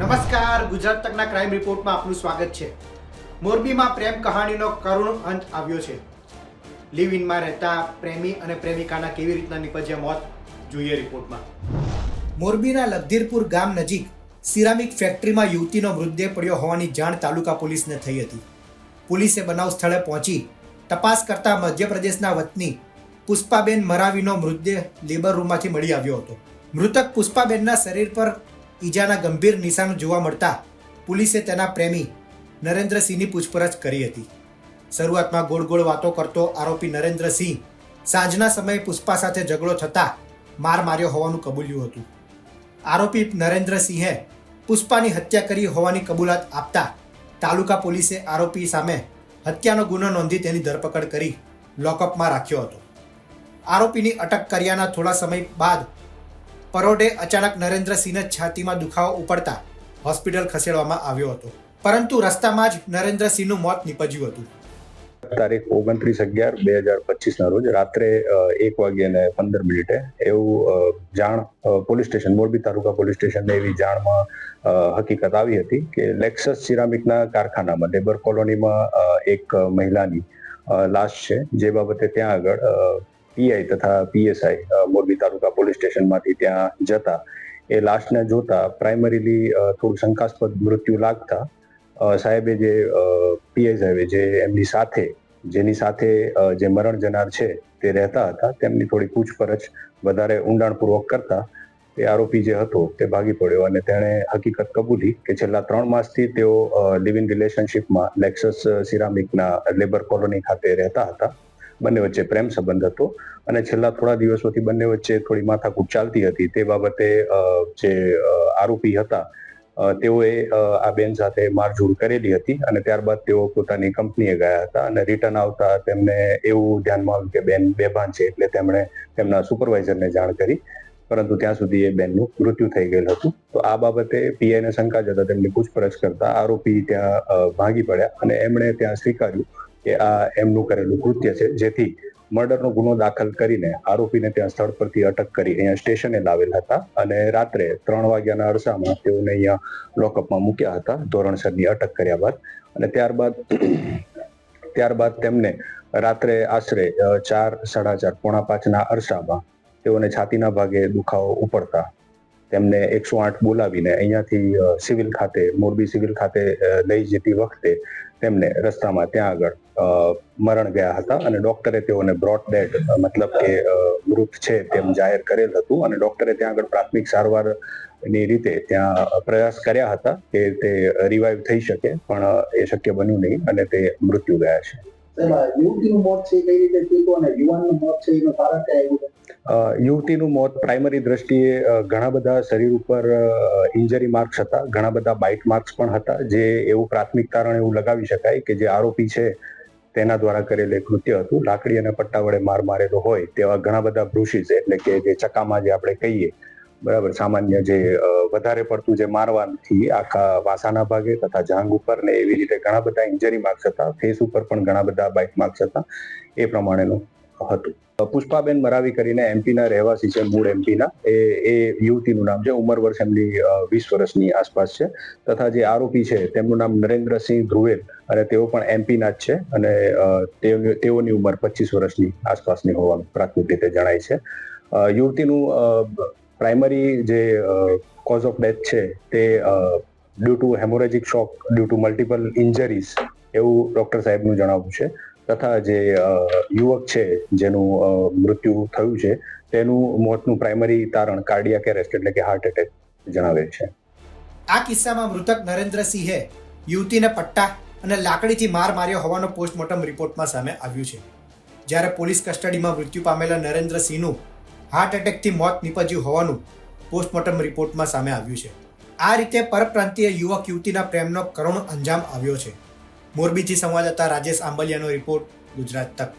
નમસ્કાર, ગુજરાત તકના ક્રાઇમ રિપોર્ટમાં આપનું સ્વાગત છે. મોરબીમાં પ્રેમ કહાણીનો કરુણ અંત આવ્યો છે. લિવ ઇનમાં રહેતા પ્રેમી અને પ્રેમિકાના કેવી રીતના નિપજ્યા મોત, જોઈએ રિપોર્ટમાં મોરબીના લગધીરપુર ગામ નજીક સિરામિક ફેક્ટરીમાં યુવતીનો મૃતદેહ પડ્યો હોવાની જાણ તાલુકા પોલીસને થઈ હતી. પોલીસે બનાવ સ્થળે પહોંચી તપાસ કરતા મધ્યપ્રદેશના વતની પુષ્પાબેન મરાવીનો મૃતદેહ લેબર રૂમમાંથી મળી આવ્યો હતો. મૃતક પુષ્પાબેનના શરીર પર ઈજાના ગંભીર નિશાન જોવા મળતા પોલીસે તેના પ્રેમી નરેન્દ્રસિંહની પૂછપરછ કરી હતી. શરૂઆતમાં ગોળ ગોળ વાતો કરતો આરોપી નરેન્દ્રસિંહ સાંજના સમયે પુષ્પા સાથે ઝઘડો થતા માર માર્યો હોવાનું કબૂલ્યું હતું. આરોપી નરેન્દ્રસિંહે પુષ્પાની હત્યા કરી હોવાની કબૂલાત આપતા તાલુકા પોલીસે આરોપી સામે હત્યાનો ગુનો નોંધી તેની ધરપકડ કરી લોકઅપમાં રાખ્યો હતો. આરોપીની અટક કર્યાના થોડા સમય બાદ પરોઢે અચાનક નરેન્દ્રસિંહને છાતીમાં દુખાવો ઉપડતા હોસ્પિટલ ખસેડવામાં આવ્યો હતો. પરંતુ રસ્તામાં જ નરેન્દ્રસિંહનું મોત નીપજ્યું હતું. તારીખ ઓગણત્રીસ અગિયાર બે હજાર પચીસના રોજ રાત્રે એક વાગ્યે ને પંદર મિનિટે એવું જાણ police station, Morbi taluka police સ્ટેશનને એવી જાણમાં હકીકત આવી હતી કે લેક્સસ સિરામિકના કારખાનામાં લેબર કોલોનીમાં એક મહિલાની લાશ છે. જે બાબતે ત્યાં આગળ પીઆઈ તથા પીએસઆઈ મોરબી પોલીસ સ્ટેશનમાંથી ત્યાં જતા, એ લાશને જોતા પ્રાઇમરીલી થોડું શંકાસ્પદ મૃત્યુ લાગતા સાહેબે જે પીઆઈ સાહેબે જે એમની સાથે, જેની સાથે જે મરણ જનાર છે તે રહેતા હતા, તેમની થોડી પૂછપરછ વધારે ઊંડાણપૂર્વક કરતા તે આરોપી જે હતો તે ભાગી પડ્યો અને તેણે હકીકત કબૂલી કે છેલ્લા ત્રણ માસથી તેઓ લિવ ઇન રિલેશનશિપમાં લેક્સસ સિરામિકના લેબર કોલોની ખાતે રહેતા હતા. બંને વચ્ચે પ્રેમ સંબંધ હતો. અને છેલ્લા થોડા દિવસોથી બંને વચ્ચે થોડી માથાકૂટ ચાલતી હતી. તે બાબતે જે આરોપી હતા તેઓએ આ બેન સાથે મારઝૂડ કરેલી હતી અને ત્યારબાદ તેઓ પોતાની કંપનીએ ગયા હતા અને રિટર્ન આવતા તેમને એવું ધ્યાનમાં આવ્યું કે બેન બેભાન છે એટલે તેમણે તેમના સુપરવાઇઝરને જાણ કરી. પરંતુ ત્યાં સુધી એ બેનનું મૃત્યુ થઈ ગયેલ હતું. તો આ બાબતે પીઆઈને શંકા જતા તેમની પૂછપરછ કરતા આરોપી ત્યાં ભાગી પડ્યા અને એમણે ત્યાં સ્વીકાર્યું કે આ એમનું કરેલું કૃત્ય છે, જેથી મર્ડરનો ગુનો દાખલ કરીને આરોપીને ત્યાં સ્થળ પરથી અટક કરી અહીંયા સ્ટેશને લાવેલ હતા અને રાત્રે ત્રણ વાગ્યાના અરસામાં તેઓને અહીંયા લોકઅપમાં મૂક્યા હતા, ધોરણસરની અટક કર્યા બાદ. અને ત્યારબાદ ત્યારબાદ તેમને રાત્રે આશરે ચાર, સાડા ચાર, પોણા પાંચના અરસામાં તેઓને છાતીના ભાગે દુખાવો ઉપડતા તેમને એકસો આઠ બોલાવીને અહીંયાથી સિવિલ ખાતે, મોરબી સિવિલ ખાતે લઈ જતી વખતે તેમને રસ્તામાં ત્યાં આગળ મરણ ગયા હતા અને ડોક્ટરે તેઓને બ્રોડ ડેડ મતલબ કે મૃત છે તેમ જાહેર કરેલ હતું અને ડોક્ટરે ત્યાં આગળ પ્રાથમિક સારવારની રીતે ત્યાં પ્રયાસ કર્યા હતા કે તે રિવાઈવ થઈ શકે, પણ એ શક્ય બન્યું નહીં અને તે મૃત્યુ ગયા છે. યુવતીનું મોત યુવતીનું મોત પ્રાઇમરી દ્રષ્ટિએ ઘણા બધા શરીર ઉપર ઇન્જરી માર્ક્સ હતા. ઘણા બધા બાઇટ માર્ક્સ પણ હતા જે એવું પ્રાથમિક કારણ એવું લગાવી શકાય કે જે આરોપી છે તેના દ્વારા કરેલ એક કૃત્ય હતું. લાકડી અને પટ્ટા વડે માર મારેલો હોય તેવા ઘણા બધા બ્રુશીસ એટલે કે જે ચકામાં જે આપણે કહીએ બરાબર, સામાન્ય જે વધારે પડતું જે મારવાથી આખા વાસાના ભાગે તથા જાંગ ઉપર ને એવી રીતે ઘણા બધા ઇન્જરી માર્ક્સ હતા. ફેસ ઉપર પણ ઘણા બધા બાઇક માર્ક્સ હતા. એ પ્રમાણેનું હતું. પુષ્પાબેન મરાવી કરીને એમપીના રહેવાસી છે, મૂળ એમપીના. એ એ યુવતીનું નામ છે, ઉંમર વર્ષ એમની વીસ વર્ષની આસપાસ છે. તથા જે આરોપી છે, તેમનું નામ નરેન્દ્રસિંહ ધ્રુવેલ અને તેઓ પણ એમપીના જ છે અને તેઓની ઉંમર પચીસ વર્ષની આસપાસની હોવાનું પ્રાથમિક રીતે જણાય છે. યુવતીનું પ્રાઇમરી જે કોઝ ઓફ ડેથ છે, તે due to haemorrhagic shock due to multiple injuries એવું ડૉક્ટર સાહેબનું જણાવવું છે. તથા જે યુવક છે, જેનું મૃત્યુ થયું છે, તેનું મોતનું પ્રાઇમરી તારણ કાર્ડિયાક એરેસ્ટ એટલે કે હાર્ટ એટેક જણાવે છે. આ કિસ્સામાં મૃતક નરેન્દ્રસિંહે યુવતીને પટ્ટા અને લાકડીથી માર માર્યો હોવાનો પોસ્ટમોર્ટમ રિપોર્ટમાં સામે આવ્યું છે. જ્યારે પોલીસ કસ્ટડીમાં મૃત્યુ પામેલા નરેન્દ્રસિંહનું હાર્ટ એટેકથી મોત નીપજ્યું હોવાનું પોસ્ટમોર્ટમ રિપોર્ટમાં સામે આવ્યું છે. આ રીતે પરપ્રાંતીય યુવક યુવતીના પ્રેમનો કરુણ અંજામ આવ્યો છે. મોરબીથી સંવાદદાતા રાજેશ આંબલિયાનો રિપોર્ટ ગુજરાત તક.